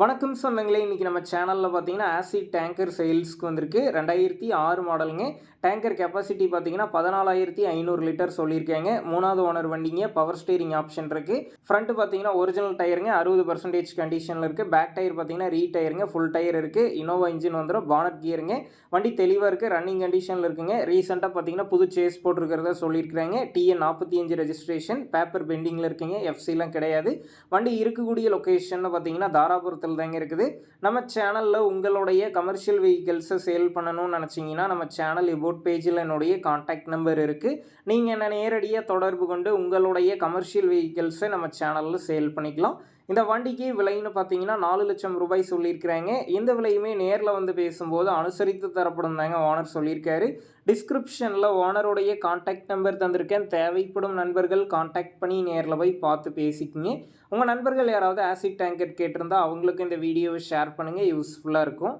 வணக்கம் சொந்தங்களே இன்றைக்கி நம்ம சேனலில் பார்த்தீங்கன்னா ஆசிட் டேங்கர் சேல்ஸ்க்கு வந்திருக்கு. ரெண்டாயிரத்தி ஆறு மாடலுங்க. டேங்கர் கெப்பாசிட்டி பார்த்தீங்கன்னா பதினாலாயிரத்தி ஐநூறு லிட்டர் சொல்லியிருக்காங்க. மூணாவது ஓனர் வண்டிங்க பவர் ஸ்டீரிங் ஆப்ஷன் இருக்குது ஃப்ரண்ட்டு பார்த்தீங்கன்னா ஒரிஜினல் டயருங்க அறுபது பர்சன்டேஜ் கண்டிஷனில் இருக்குது பேக் டயர் பார்த்தீங்கன்னா ரீ டயருங்க ஃபுல் டயர் இருக்குது இனோவா இன்ஜின் வந்துடும் பானட் கியருங்க வண்டி தெளிவாக இருக்குது ரன்னிங் கண்டிஷனில் இருக்குங்க. ரீசெண்டாக பார்த்தீங்கன்னா புது சேஸ் போட்டிருக்கிறத சொல்லியிருக்கிறாங்க. டிஎன் நாற்பத்தி அஞ்சு ரெஜிஸ்ட்ரேஷன் பேப்பர் பெண்டிங்கில் இருக்குங்க. எஃப்சிலாம் கிடையாது. வண்டி இருக்கக்கூடிய லொக்கேஷனில் பார்த்தீங்கன்னா தாராபுரத்தில் தாங்க இருக்குது. நம்ம சேனலில் உங்களுடைய கமர்ஷியல் வெஹிக்கிள்ஸை சேல் பண்ணணும்னு நினச்சிங்கன்னா நம்ம சேனல் இபோட் பேஜில் என்னுடைய காண்டாக்ட் நம்பர் இருக்குது நீங்கள் என்னை நேரடியாக தொடர்பு கொண்டு உங்களுடைய கமர்ஷியல் வெஹிக்கிள்ஸை நம்ம சேனலில் சேல் பண்ணிக்கலாம். இந்த வண்டிக்கு விலைன்னு பார்த்தீங்கன்னா நாலு லட்சம் ரூபாய் சொல்லியிருக்கிறாங்க. இந்த விலையுமே நேரில் வந்து பேசும்போது அனுசரித்து தரப்படும் தாங்க ஓனர் சொல்லியிருக்காரு. டிஸ்கிரிப்ஷனில் ஓனருடைய காண்டாக்ட் நம்பர் தந்திருக்கேன். தேவைப்படும் நண்பர்கள் காண்டாக்ட் பண்ணி நேரில் போய் பார்த்து பேசிக்கிங்க. உங்கள் நண்பர்கள் யாராவது ஆசிட் டேங்கர் கேட்டிருந்தால் அவங்களுக்கு இந்த வீடியோவை ஷேர் பண்ணுங்கள் யூஸ்ஃபுல்லாக இருக்கும்.